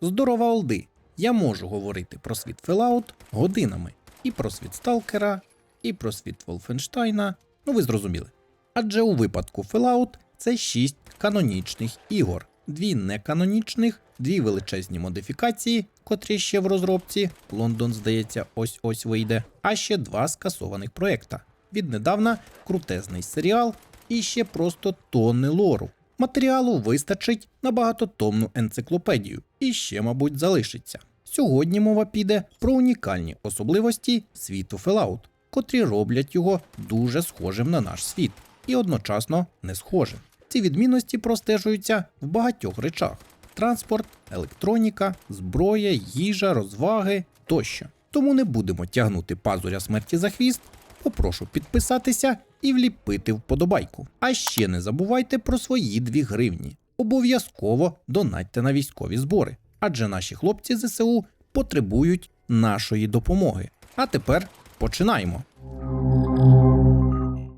Здорова олди! Я можу говорити про світ Fallout годинами. І про світ Сталкера, і про світ Wolfenstein. Ну ви зрозуміли. Адже у випадку Fallout це 6 канонічних ігор, дві неканонічних, дві величезні модифікації, котрі ще в розробці. Лондон, здається, ось ось вийде, а ще два скасованих проекта. Віднедавна крутезний серіал і ще просто тонни лору. Матеріалу вистачить на багатотомну енциклопедію і ще, мабуть, залишиться. Сьогодні мова піде про унікальні особливості світу Fallout, котрі роблять його дуже схожим на наш світ і одночасно не схожим. Ці відмінності простежуються в багатьох речах: транспорт, електроніка, зброя, їжа, розваги тощо. Тому не будемо тягнути пазуря смерті за хвіст. Попрошу підписатися і вліпити вподобайку. А ще не забувайте про свої 2 гривні. Обов'язково донатьте на військові збори, адже наші хлопці ЗСУ потребують нашої допомоги. А тепер починаємо.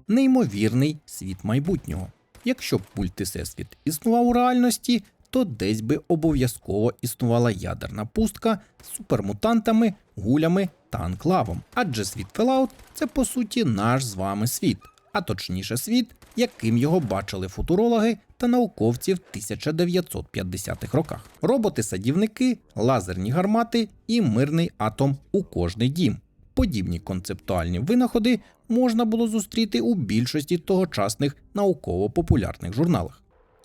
Неймовірний світ майбутнього. Якщо б мультисесвіт існував у реальності, то десь би обов'язково існувала ядерна пустка з супермутантами, гулями та анклавом. Адже світ Fallout – це по суті наш з вами світ, а точніше світ, яким його бачили футурологи та науковці в 1950-х роках. Роботи-садівники, лазерні гармати і мирний атом у кожний дім. Подібні концептуальні винаходи можна було зустріти у більшості тогочасних науково-популярних журналах.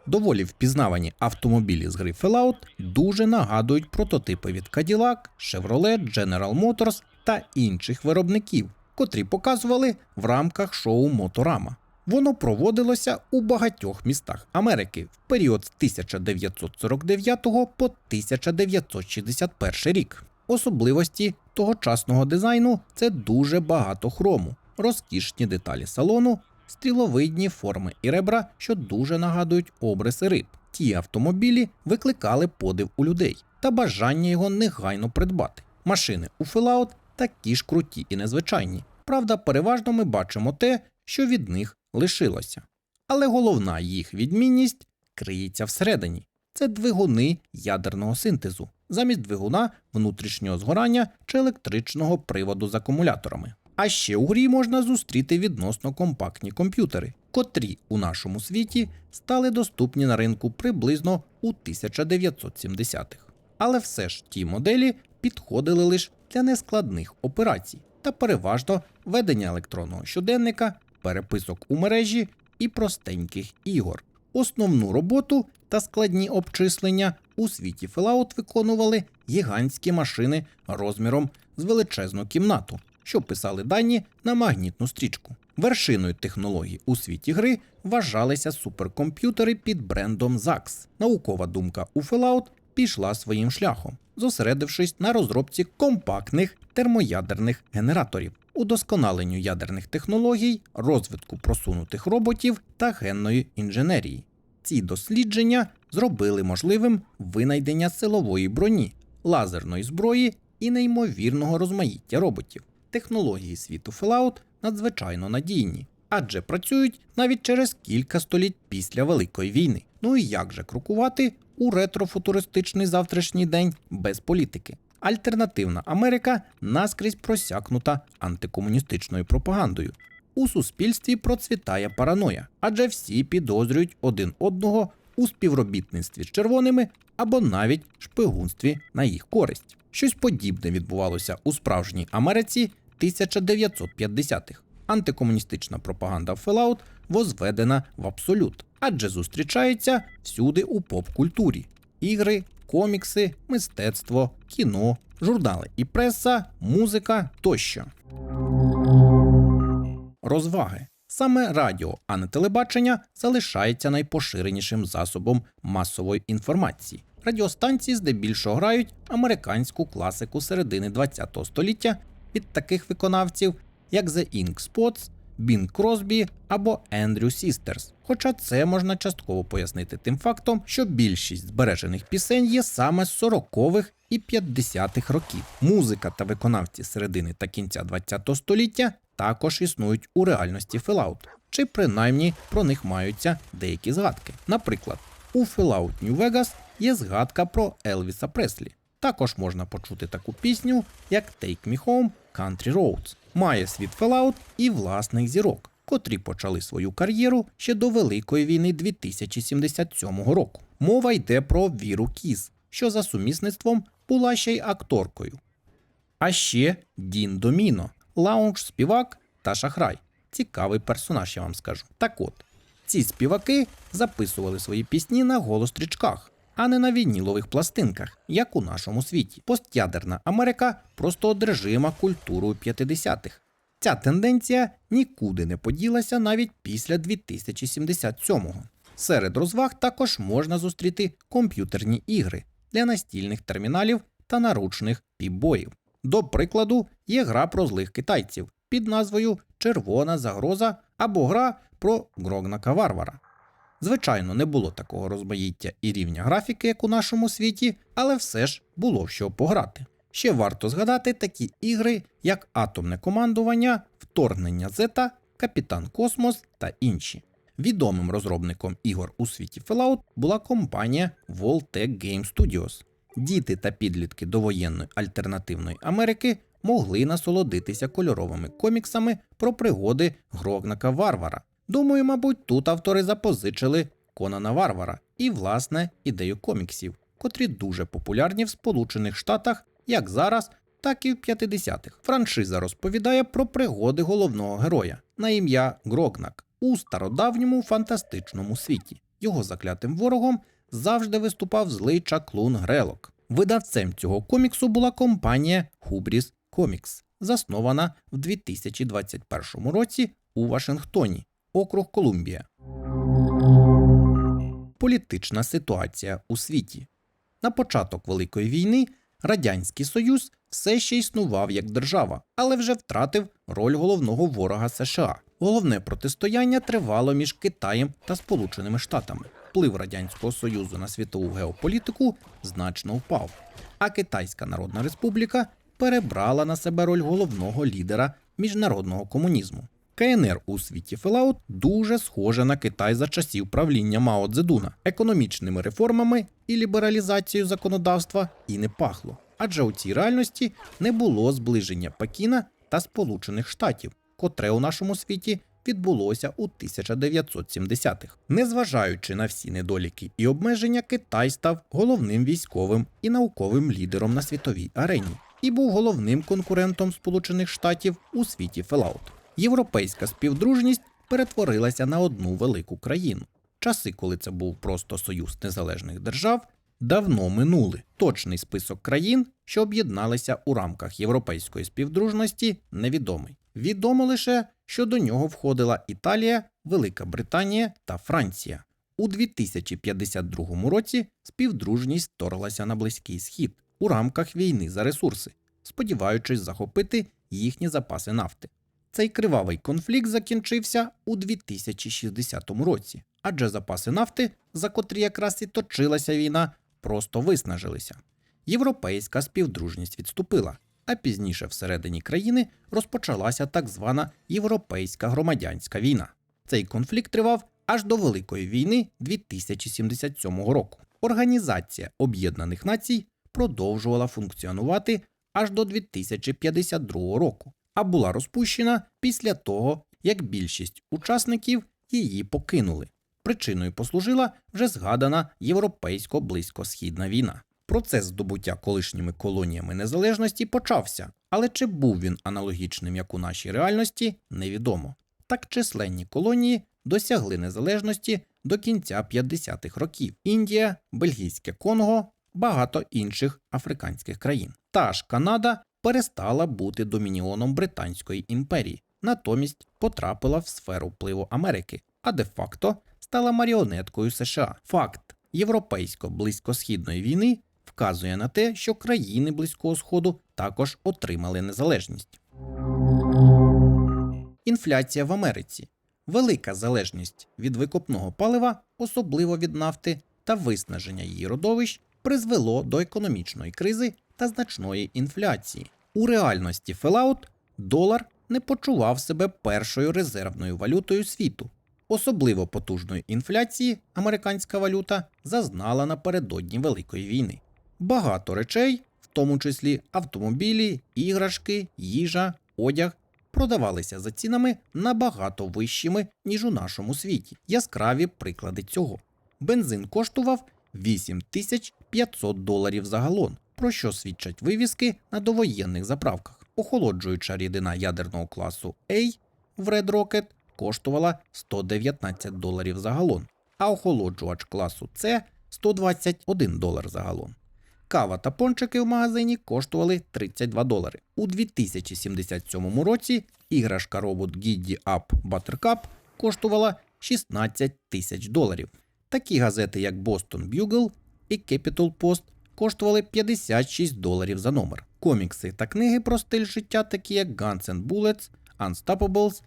Доволі впізнавані автомобілі з гри Fallout дуже нагадують прототипи від Cadillac, Chevrolet, General Motors та інших виробників, котрі показували в рамках шоу Моторама. Воно проводилося у багатьох містах Америки в період з 1949 по 1961 рік. Особливості тогочасного дизайну це дуже багато хрому, розкішні деталі салону, стріловидні форми і ребра, що дуже нагадують обриси риб. Ті автомобілі викликали подив у людей та бажання його негайно придбати. Машини у Fallout такі ж круті і незвичайні. Правда, переважно ми бачимо те, що від них лишилося. Але головна їх відмінність криється всередині. Це двигуни ядерного синтезу, замість двигуна внутрішнього згорання чи електричного приводу з акумуляторами. А ще у грі можна зустріти відносно компактні комп'ютери, котрі у нашому світі стали доступні на ринку приблизно у 1970-х. Але все ж ті моделі підходили лише для нескладних операцій та переважно ведення електронного щоденника, переписок у мережі і простеньких ігор. Основну роботу та складні обчислення у світі Fallout виконували гігантські машини розміром з величезну кімнату, що писали дані на магнітну стрічку. Вершиною технологій у світі гри вважалися суперкомп'ютери під брендом ZAX. Наукова думка у Fallout пішла своїм шляхом, зосередившись на розробці компактних термоядерних генераторів, удосконаленню ядерних технологій, розвитку просунутих роботів та генної інженерії. Ці дослідження зробили можливим винайдення силової броні, лазерної зброї і неймовірного розмаїття роботів. Технології світу Fallout надзвичайно надійні, адже працюють навіть через кілька століть після Великої війни. Ну і як же крокувати у ретрофутуристичний завтрашній день без політики? Альтернативна Америка наскрізь просякнута антикомуністичною пропагандою. У суспільстві процвітає параноя, адже всі підозрюють один одного у співробітництві з червоними або навіть шпигунстві на їх користь. Щось подібне відбувалося у справжній Америці 1950-х. Антикомуністична пропаганда Fallout возведена в абсолют, адже зустрічається всюди у поп-культурі: ігри, комікси, мистецтво, кіно, журнали і преса, музика тощо. Розваги. Саме радіо, а не телебачення, залишається найпоширенішим засобом масової інформації. Радіостанції здебільшого грають американську класику середини ХХ століття від таких виконавців, як The Ink Spots, Бін Кросбі або Ендрю Сістерс. Хоча це можна частково пояснити тим фактом, що більшість збережених пісень є саме з 40-х і 50-х років. Музика та виконавці середини та кінця ХХ століття також існують у реальності Fallout, чи принаймні про них маються деякі згадки. Наприклад, у Fallout New Vegas є згадка про Елвіса Преслі. Також можна почути таку пісню, як Take Me Home Country Roads. Має світ Fallout і власних зірок, котрі почали свою кар'єру ще до Великої війни 2077 року. Мова йде про Віру Кіз, що за сумісництвом була ще й акторкою. А ще Дін Доміно, лаунж-співак та шахрай. Цікавий персонаж, я вам скажу. Так от, ці співаки записували свої пісні на голострічках, а не на вінілових пластинках, як у нашому світі. Постядерна Америка просто одержима культурою 50-х. Ця тенденція нікуди не поділася навіть після 2077-го. Серед розваг також можна зустріти комп'ютерні ігри для настільних терміналів та наручних пібоїв. До прикладу, є гра про злих китайців під назвою Червона загроза або гра про Грогнака Варвара. Звичайно, не було такого розмаїття і рівня графіки, як у нашому світі, але все ж було в що пограти. Ще варто згадати такі ігри, як Атомне командування, Вторгнення Зета, Капітан Космос та інші. Відомим розробником ігор у світі Fallout була компанія Voltec Game Studios. Діти та підлітки довоєнної альтернативної Америки могли насолодитися кольоровими коміксами про пригоди Грогнака Варвара. Думаю, мабуть, тут автори запозичили Конана Варвара і, власне, ідею коміксів, котрі дуже популярні в Сполучених Штатах як зараз, так і в 50-х. Франшиза розповідає про пригоди головного героя на ім'я Грогнак у стародавньому фантастичному світі. Його заклятим ворогом завжди виступав злий чаклун Грелок. Видавцем цього коміксу була компанія Hubris Comics, заснована в 2021 році у Вашингтоні, округ Колумбія. Політична ситуація у світі. На початок Великої війни Радянський Союз все ще існував як держава, але вже втратив роль головного ворога США. Головне протистояння тривало між Китаєм та Сполученими Штатами. Вплив Радянського Союзу на світову геополітику значно впав, а Китайська Народна Республіка перебрала на себе роль головного лідера міжнародного комунізму. КНР у світі Fallout дуже схоже на Китай за часів правління Мао Цзедуна. Економічними реформами і лібералізацією законодавства і не пахло. Адже у цій реальності не було зближення Пекіна та Сполучених Штатів, котре у нашому світі відбулося у 1970-х. Незважаючи на всі недоліки і обмеження, Китай став головним військовим і науковим лідером на світовій арені і був головним конкурентом Сполучених Штатів у світі Fallout. Європейська співдружність перетворилася на одну велику країну. Часи, коли це був просто союз незалежних держав, давно минули. Точний список країн, що об'єдналися у рамках європейської співдружності, невідомий. Відомо лише, що до нього входила Італія, Велика Британія та Франція. У 2052 році співдружність вторглася на Близький Схід у рамках війни за ресурси, сподіваючись захопити їхні запаси нафти. Цей кривавий конфлікт закінчився у 2060 році, адже запаси нафти, за котрі якраз і точилася війна, просто виснажилися. Європейська співдружність відступила, а пізніше всередині країни розпочалася так звана Європейська громадянська війна. Цей конфлікт тривав аж до Великої війни 2077 року. Організація Об'єднаних Націй продовжувала функціонувати аж до 2052 року, а була розпущена після того, як більшість учасників її покинули. Причиною послужила вже згадана європейсько-близькосхідна війна. Процес здобуття колишніми колоніями незалежності почався, але чи був він аналогічним як у нашій реальності, невідомо. Так численні колонії досягли незалежності до кінця 50-х років: Індія, Бельгійське Конго, багато інших африканських країн. Та ж Канада перестала бути домініоном Британської імперії, натомість потрапила в сферу впливу Америки, а де-факто стала маріонеткою США. Факт європейсько-близькосхідної війни вказує на те, що країни Близького Сходу також отримали незалежність. Інфляція в Америці. Велика залежність від викопного палива, особливо від нафти, та виснаження її родовищ призвело до економічної кризи та значної інфляції. У реальності Fallout долар не почував себе першою резервною валютою світу, Особливо потужної інфляції американська валюта зазнала напередодні Великої війни. Багато речей, в тому числі автомобілі, іграшки, їжа, одяг, продавалися за цінами набагато вищими, ніж у нашому світі. Яскраві приклади цього. Бензин коштував 8500 доларів за галон, про що свідчать вивіски на довоєнних заправках. Охолоджуюча рідина ядерного класу A в Red Rocket коштувала 119 доларів за галон, а охолоджувач класу С 121 долар за галон. Кава та пончики в магазині коштували 32 долари. У 2077 році іграшка робот Giddy Up Buttercup коштувала 16 тисяч доларів. Такі газети, як Boston Bugle і Capital Post, коштували 56 доларів за номер. Комікси та книги про стиль життя, такі як Guns N' Bullets, Unstoppables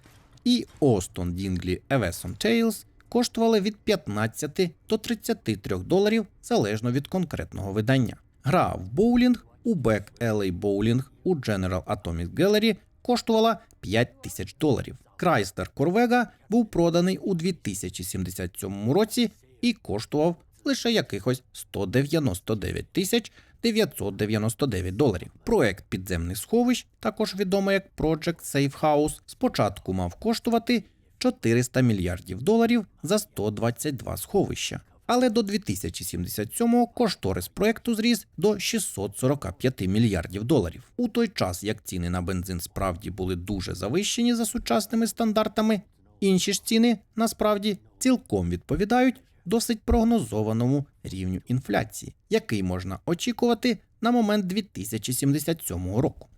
і Остон Дінглі Evesham Tales, коштували від 15 до 33 доларів залежно від конкретного видання. Гра в боулінг у Back LA Bowling у General Atomic Gallery коштувала 5 тисяч доларів. Chrysler Corvega був проданий у 2077 році і коштував лише якихось 199 тисяч 999 доларів. Проект підземних сховищ, також відомий як Project Safe House, спочатку мав коштувати 400 мільярдів доларів за 122 сховища. Але до 2077-го кошторис проекту зріс до 645 мільярдів доларів. У той час, як ціни на бензин справді були дуже завищені за сучасними стандартами, інші ж ціни насправді цілком відповідають досить прогнозованому рівню інфляції, який можна очікувати на момент 2077 року.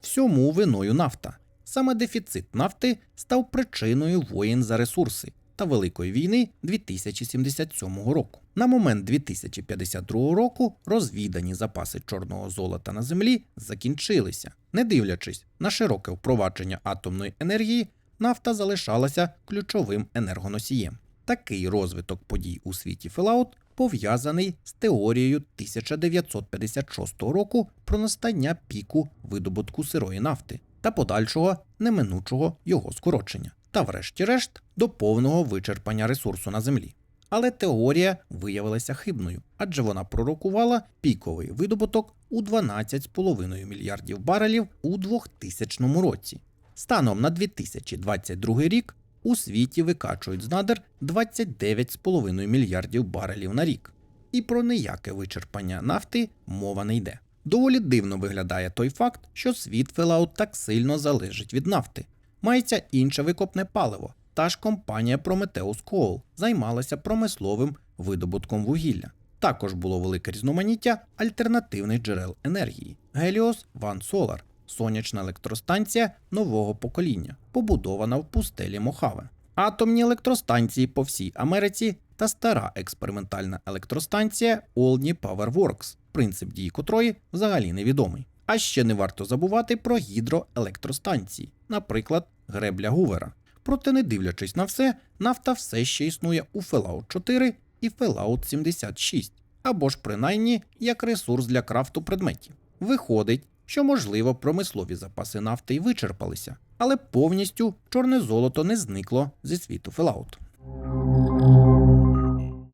Всьому виною нафта. Саме дефіцит нафти став причиною воєн за ресурси та Великої війни 2077 року. На момент 2052 року розвідані запаси чорного золота на землі закінчилися. Не дивлячись на широке впровадження атомної енергії, нафта залишалася ключовим енергоносієм. Такий розвиток подій у світі Fallout пов'язаний з теорією 1956 року про настання піку видобутку сирої нафти та подальшого неминучого його скорочення, та, врешті-решт, до повного вичерпання ресурсу на землі. Але теорія виявилася хибною, адже вона пророкувала піковий видобуток у 12,5 мільярдів барелів у 2000 році. Станом на 2022 рік у світі викачують з надр 29,5 мільярдів барелів на рік. І про ніяке вичерпання нафти мова не йде. Доволі дивно виглядає той факт, що світ Fallout так сильно залежить від нафти. Мається інше викопне паливо. Та ж компанія Prometheus Coal займалася промисловим видобутком вугілля. Також було велике різноманіття альтернативних джерел енергії: Helios One Solar – сонячна електростанція нового покоління, побудована в пустелі Мохаве, атомні електростанції по всій Америці та стара експериментальна електростанція Power Works, принцип дії котрої взагалі невідомий. А ще не варто забувати про гідроелектростанції, наприклад, гребля Гувера. Проте, не дивлячись на все, нафта все ще існує у Fallout 4 і Fallout 76, або ж принаймні як ресурс для крафту предметів. Виходить, що можливо промислові запаси нафти й вичерпалися, але повністю чорне золото не зникло зі світу Fallout.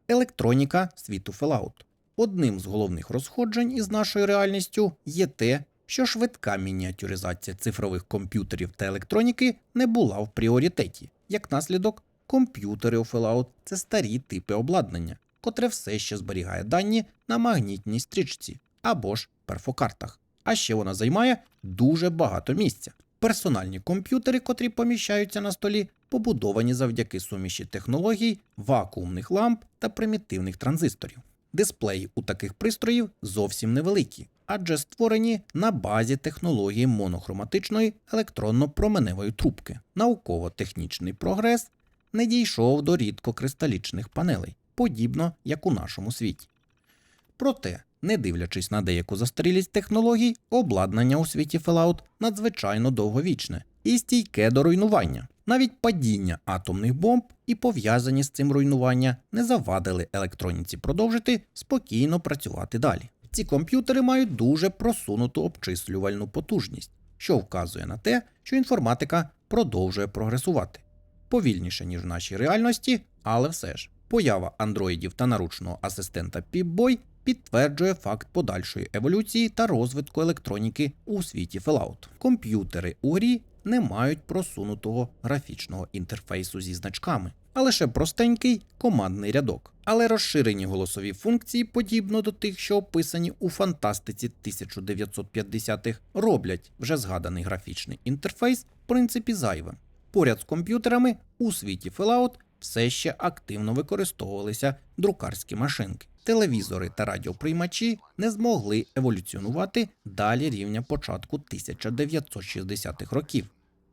Електроніка світу Fallout. Одним з головних розходжень із нашою реальністю є те, що швидка мініатюризація цифрових комп'ютерів та електроніки не була в пріоритеті. Як наслідок, комп'ютери у Fallout – це старі типи обладнання, котре все ще зберігає дані на магнітній стрічці або ж перфокартах. А ще вона займає дуже багато місця. Персональні комп'ютери, котрі поміщаються на столі, побудовані завдяки суміші технологій, вакуумних ламп та примітивних транзисторів. Дисплеї у таких пристроїв зовсім невеликі, адже створені на базі технології монохроматичної електронно-променевої трубки. Науково-технічний прогрес не дійшов до рідкокристалічних панелей, подібно як у нашому світі. Проте, не дивлячись на деяку застарілість технологій, обладнання у світі Fallout надзвичайно довговічне і стійке до руйнування. Навіть падіння атомних бомб і пов'язані з цим руйнування не завадили електроніці продовжити спокійно працювати далі. Ці комп'ютери мають дуже просунуту обчислювальну потужність, що вказує на те, що інформатика продовжує прогресувати. повільніше, ніж в нашій реальності, але все ж. Поява андроїдів та наручного асистента Pip-Boy підтверджує факт подальшої еволюції та розвитку електроніки у світі Fallout. Комп'ютери у грі не мають просунутого графічного інтерфейсу зі значками, а лише простенький командний рядок. Але розширені голосові функції, подібно до тих, що описані у фантастиці 1950-х, роблять вже згаданий графічний інтерфейс в принципі зайвим. Поряд з комп'ютерами у світі Fallout все ще активно використовувалися друкарські машинки. Телевізори та радіоприймачі не змогли еволюціонувати далі рівня початку 1960-х років,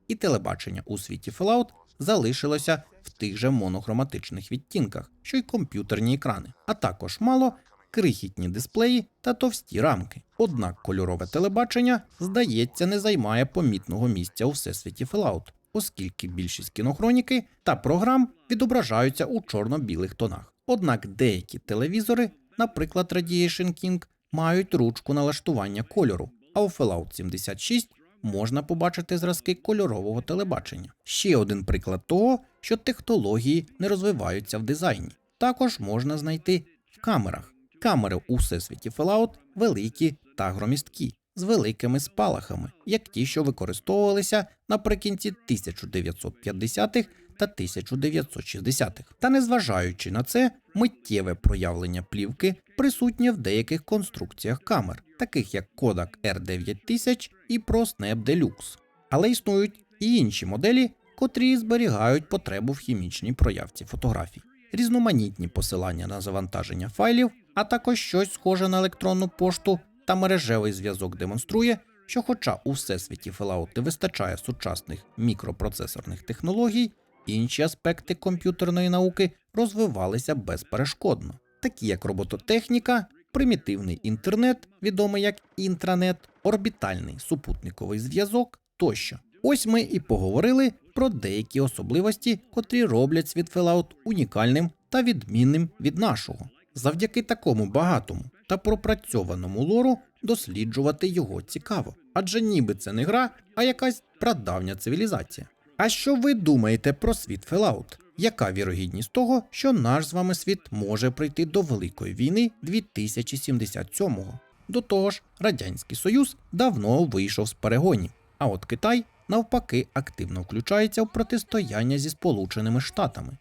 і телебачення у світі Fallout залишилося в тих же монохроматичних відтінках, що й комп'ютерні екрани, а також мало крихітні дисплеї та товсті рамки. Однак кольорове телебачення, здається, не займає помітного місця у всесвіті Fallout, оскільки більшість кінохроніки та програм відображаються у чорно-білих тонах. Однак деякі телевізори, наприклад, Radiation King, мають ручку налаштування кольору, а у Fallout 76 можна побачити зразки кольорового телебачення. Ще один приклад того, що технології не розвиваються в дизайні. Також можна знайти в камерах. Камери у всесвіті Fallout великі та громісткі, з великими спалахами, як ті, що використовувалися наприкінці 1950-х та 1960-х. Та незважаючи на це, миттєве проявлення плівки присутнє в деяких конструкціях камер, таких як Kodak R9000 і ProSnap Deluxe. Але існують і інші моделі, котрі зберігають потребу в хімічній проявці фотографій. Різноманітні посилання на завантаження файлів, а також щось схоже на електронну пошту та мережевий зв'язок демонструє, що, хоча у всесвіті Fallout вистачає сучасних мікропроцесорних технологій, інші аспекти комп'ютерної науки розвивалися безперешкодно, такі як робототехніка, примітивний інтернет, відомий як інтранет, орбітальний супутниковий зв'язок тощо. Ось ми і поговорили про деякі особливості, котрі роблять світ Fallout унікальним та відмінним від нашого. Завдяки такому багатому та пропрацьованому лору досліджувати його цікаво, адже ніби це не гра, а якась прадавня цивілізація. А що ви думаєте про світ Fallout? Яка вірогідність того, що наш з вами світ може прийти до Великої війни 2077-го? До того ж, Радянський Союз давно вийшов з перегонів, а от Китай навпаки активно включається в протистояння зі Сполученими Штатами.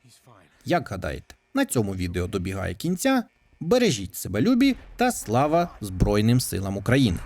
Як гадаєте, на цьому відео добігає кінця. Бережіть себе любі та слава Збройним силам України!